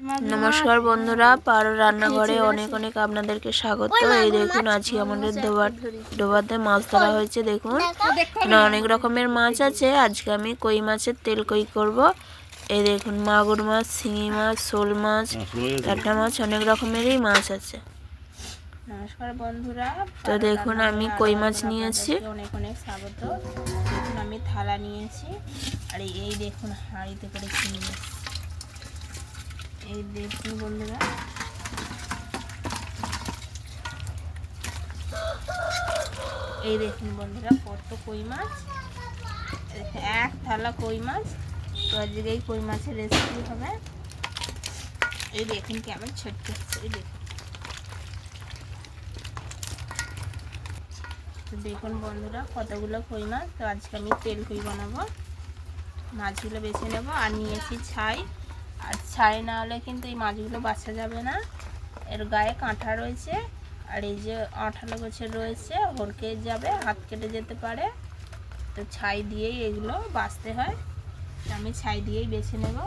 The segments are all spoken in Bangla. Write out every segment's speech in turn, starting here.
নমস্কার বন্ধুরা পারো রান্নাঘরে অনেক অনেক আপনাদেরকে স্বাগত। এই দেখুন আজকে আমাদের ডোবার ডোবাতে মাছ ধরা হয়েছে দেখুন। অনেক রকমের মাছ আছে। আজকে আমি কই মাছের তেল কই করব। এই দেখুন মাগুর মাছ শিঙি মাছ শোল মাছ একটা মাছ অনেক রকমেরই মাছ আছে। নমস্কার বন্ধুরা তো দেখুন আমি কই মাছ নিয়েছি। অনেক অনেক স্বাগত। দেখুন আমি থালা নিয়েছি। আর এই দেখুন হাঁড়িতে করে কিনে এসেছি। এই দেখুন বন্ধুরা। এই দেখুন বন্ধুরা কত কই মাছ। এক থালা কই মাছ। তো আজকে এই কই মাছের রেসিপি হবে। এই দেখুন কেমন ছোট্ট। এই দেখুন। তো দেখুন বন্ধুরা কতগুলো কই মাছ। তো আজকে আমি তেল কই বানাবো। মাছগুলো বেছে নেব। আর নিয়েছি ছাই। আর ছাই না হলে কিন্তু এই মাছগুলো বাছা যাবে না। এর গায়ে কাঁঠা রয়েছে আর এই যে আঠালো গোছের রয়েছে হরকে যাবে হাত কেটে যেতে পারে। তো ছাই দিয়েই এগুলো বাঁচতে হয়। আমি ছাই দিয়েই বেছে নেব।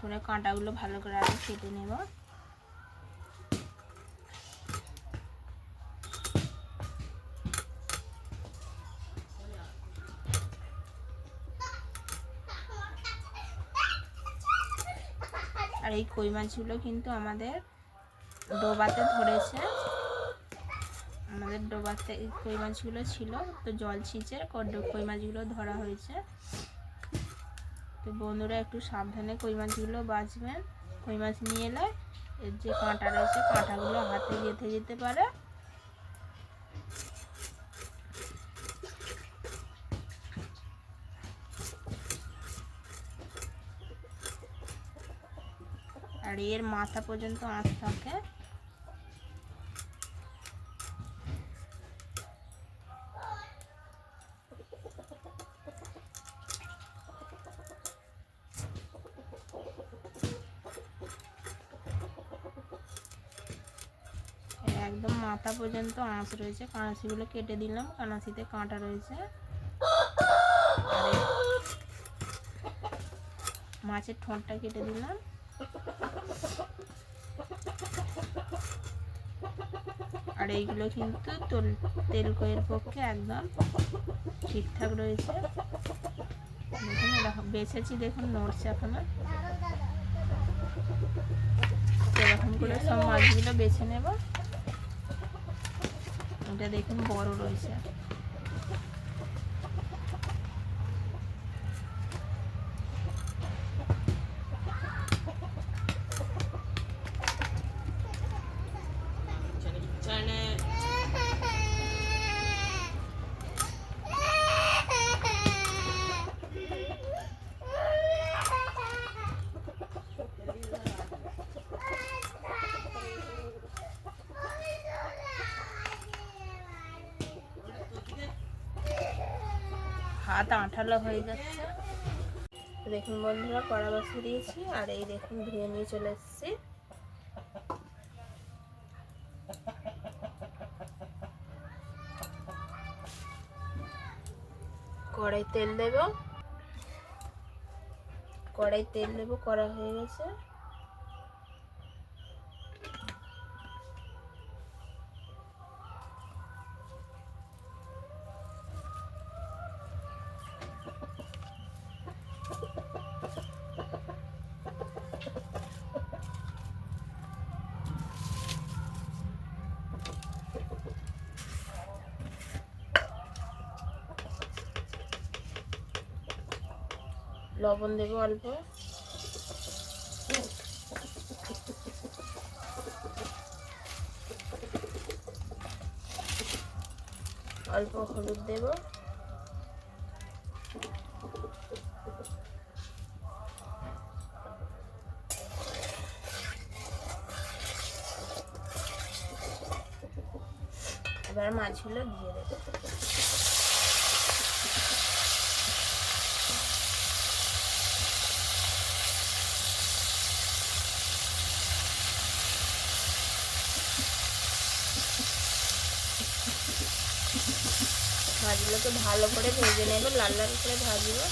তো কাঁটাগুলো ভালো করে আগে কেটে নেব। আর এই কই মাছগুলো কিন্তু আমাদের ডোবাতে ধরেছে। আমাদের ডোবাতে কই মাছগুলো ছিল, তো জল ছিঁচে কই মাছগুলো ধরা হয়েছে। তো বন্ধুরা একটু সাবধানে কই মাছগুলো বাঁচবেন। কই মাছ নিয়ে এলে এর যে কাঁটা রয়েছে, কাঁটাগুলো হাতে গেঁথে যেতে পারে। আর এর মাথা পর্যন্ত আঁচ থাকে এর একদম মাথা পর্যন্ত আঁচ রয়েছে। কাঁচিগুলো কেটে দিলাম। কানাচিতে কাঁটা রয়েছে। মাছের ঠোঁটটা কেটে দিলাম। আর এইগুলো কিন্তু তোল- কইয়ের পক্ষে একদম ঠিকঠাক রয়েছে। দেখুন বেছেছি, দেখুন, নড়ছে এখনও। এরকম করে সব মাছগুলো বেছে নেব। এটা দেখুন বড় রয়েছে। হাত আঠালো হয়ে যাচ্ছে। দেখুন বন্ধুরা, কড়া বসিয়ে দিয়েছি, আর এই দেখুন ধুয়ে নিয়ে চলে এসেছি। কড়াই তেল দেব। কড়াই তেল দেবো, কড়া হয়ে গেছে। লবণ দেবো অল্প। অল্প হলুদ দেব। এবার মাছগুলো দিয়ে দেবো। মাছগুলোকে ভালো করে ভেজে নেব, লাল লাল করে ভাজবো।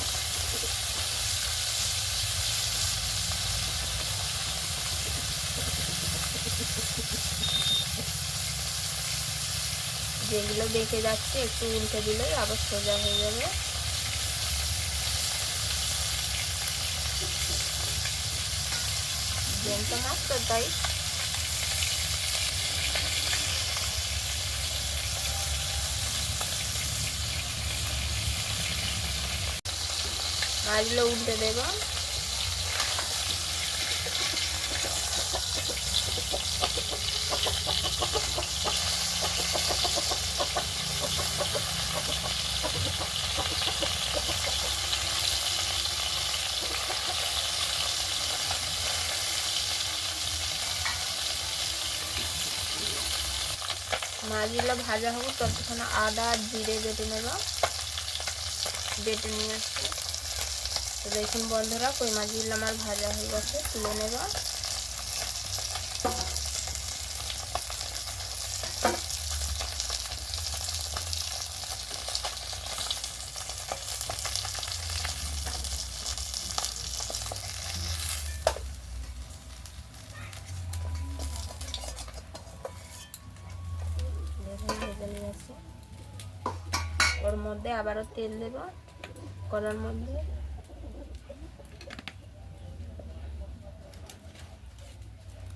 যেগুলো বেঁকে যাচ্ছে, একটু উল্টে দিলেই আবার সোজা হয়ে যাবে। জ্যান্ত মাছ তো তাই। মাছগুলো উল্টে দেবো। মাছগুলো ভাজা হোক ততক্ষণ আদা জিরে বেটে নেব। বেটে নিয়ে আসছি। তো দেখুন বন্ধুরা কই মাছগুলো আমার ভাজা হয়ে গেছে, তুলে নেব। ওর মধ্যে আবারও তেল দেব, কড়ার মধ্যে।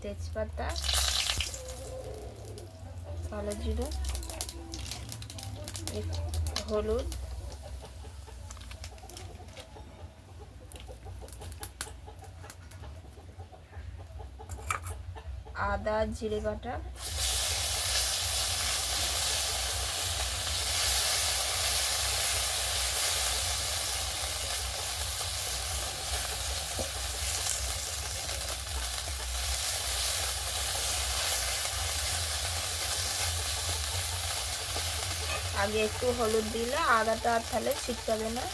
তেজপাতা কালো জিরো হলুদ আদা জিরে বাটা আগে একটু হলুদ দিলে আদাটা আর তাহলে ছিটকাবে না।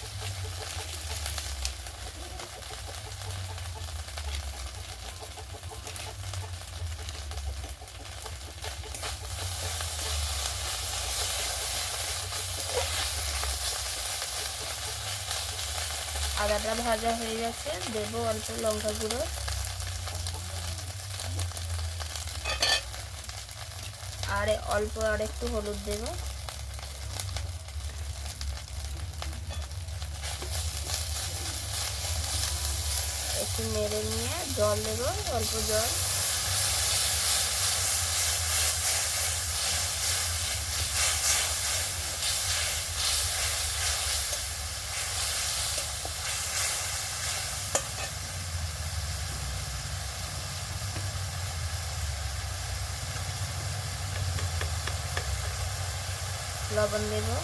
আদাটা ভাজা হয়ে গেছে, দেবো অল্প লঙ্কা গুঁড়ো। আর অল্প আর একটু হলুদ দেবো। একটু নেড়ে নিয়ে জল দেবো অল্প জল লবণ দেবো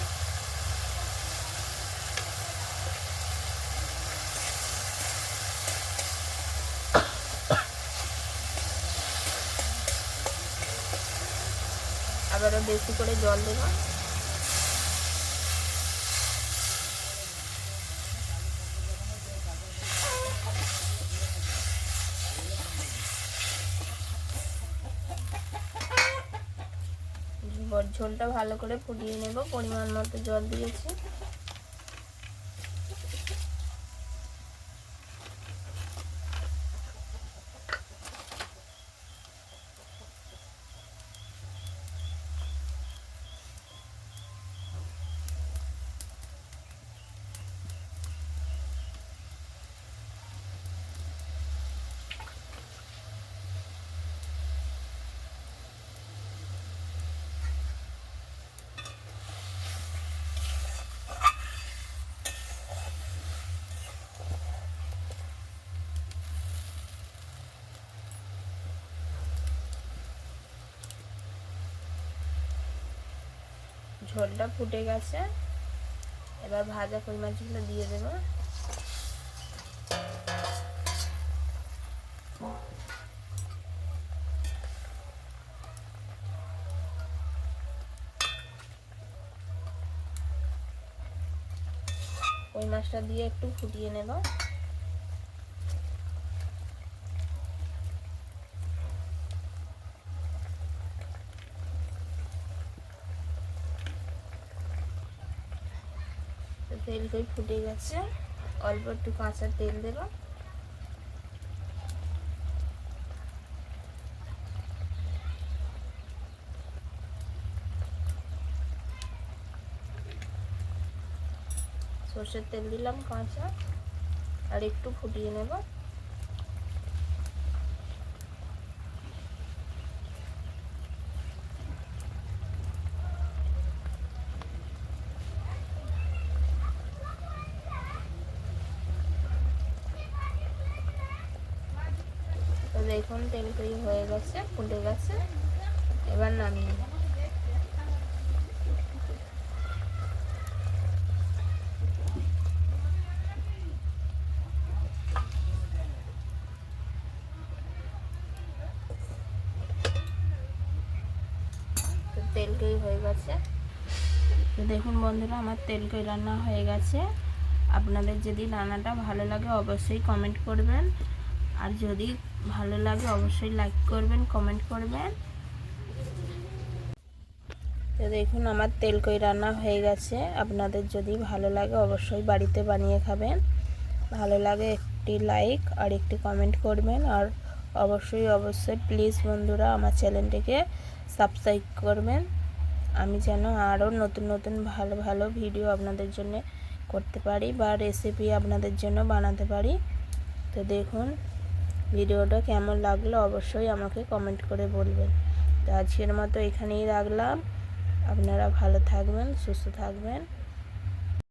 আবারও বেশি করে জল দেব। ঝোলটা ভালো করে ফুটিয়ে নেব পরিমাণ মতো জল দিয়েছি। ঝোলটা ফুটে গেছে। এবার ভাজা কই মাছগুলো দিয়ে দেবো। কই মাছটা দিয়ে একটু ফুটিয়ে নেব। তেল দই ফুটে গেছে। অল্প একটু কাঁচা তেল দেব সর্ষের তেল দিলাম কাঁচা। আর একটু ফুটিয়ে নেব তো দেখুন তেল তৈরি হয়ে গেছে, ফুটে গেছে। এবার নামিয়ে নেব। তো তেল কই হয়ে গেছে। দেখুন বন্ধুরা, আমার তেল কই রান্না হয়ে গেছে। আপনাদের যদি রান্নাটা ভালো লাগে, অবশ্যই কমেন্ট করবেন। আর যদি ভালো লাগে অবশ্যই লাইক করবেন কমেন্ট করবেন। তো দেখুন, আমার তেল কই রান্না হয়ে গেছে। আপনাদের যদি ভালো লাগে অবশ্যই বাড়িতে বানিয়ে খাবেন। ভালো লাগে একটি লাইক আর একটি কমেন্ট করবেন। আর অবশ্যই অবশ্যই প্লিজ বন্ধুরা আমার চ্যানেলটিকে সাবস্ক্রাইব করবেন। আমি যেন আরও নতুন নতুন ভালো ভালো ভিডিও আপনাদের জন্য করতে পারি বা রেসিপি আপনাদের জন্য বানাতে পারি। তো দেখুন ভিডিওটা কেমন লাগল অবশ্যই আমাকে কমেন্ট করে বলবেন। তো আজকের মতো এখানেই রাখলাম। আপনারা ভালো থাকবেন, সুস্থ থাকবেন।